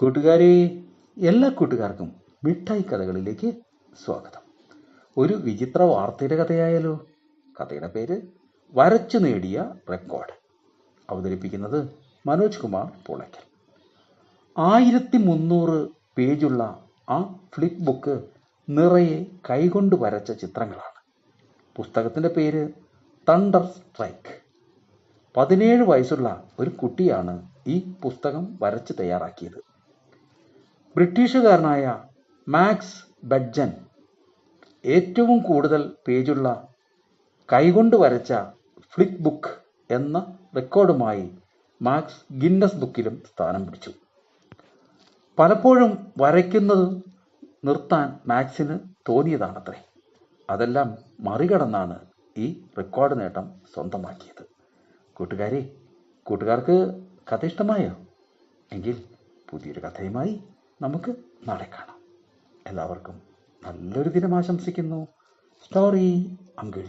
കൂട്ടുകാരെ എല്ലാ കൂട്ടുകാർക്കും മിഠായി കഥകളിലേക്ക് സ്വാഗതം. ഒരു വിചിത്ര വാർത്തയുടെ കഥയായാലോ കഥയുടെ പേര് വരച്ചു നേടിയ റെക്കോർഡ്. അവതരിപ്പിക്കുന്നത് മനോജ് കുമാർ പുളയ്ക്കൽ. ആയിരത്തി മുന്നൂറ് പേജുള്ള ആ ഫ്ലിപ്പ് ബുക്ക് നിറയെ കൈകൊണ്ട് വരച്ച ചിത്രങ്ങളാണ്. പുസ്തകത്തിന്റെ പേര് തണ്ടർ സ്ട്രൈക്ക് പതിനേഴ് വയസ്സുള്ള ഒരു കുട്ടിയാണ് ഈ പുസ്തകം വരച്ച് തയ്യാറാക്കിയത്. ബ്രിട്ടീഷുകാരനായ മാക്സ് ബഡ്ജൻ ഏറ്റവും കൂടുതൽ പേജുള്ള കൈകൊണ്ട് വരച്ച ഫ്ലിക് ബുക്ക് എന്ന റെക്കോർഡുമായി മാക്സ് ഗിന്നസ് ബുക്കിലും സ്ഥാനം പിടിച്ചു. പലപ്പോഴും വരയ്ക്കുന്നത് നിർത്താൻ മാക്സിന് തോന്നിയതാണത്രേ. അതെല്ലാം മറികടന്നാണ് ഈ റെക്കോർഡ് നേട്ടം സ്വന്തമാക്കിയത്. കൂട്ടുകാരെ കൂട്ടുകാർക്ക് കഥ ഇഷ്ടമായോ? എങ്കിൽ പുതിയൊരു കഥയുമായി നമുക്ക് നാളെ കാണാം. എല്ലാവർക്കും നല്ലൊരു ദിനം ആശംസിക്കുന്നു. Story uncle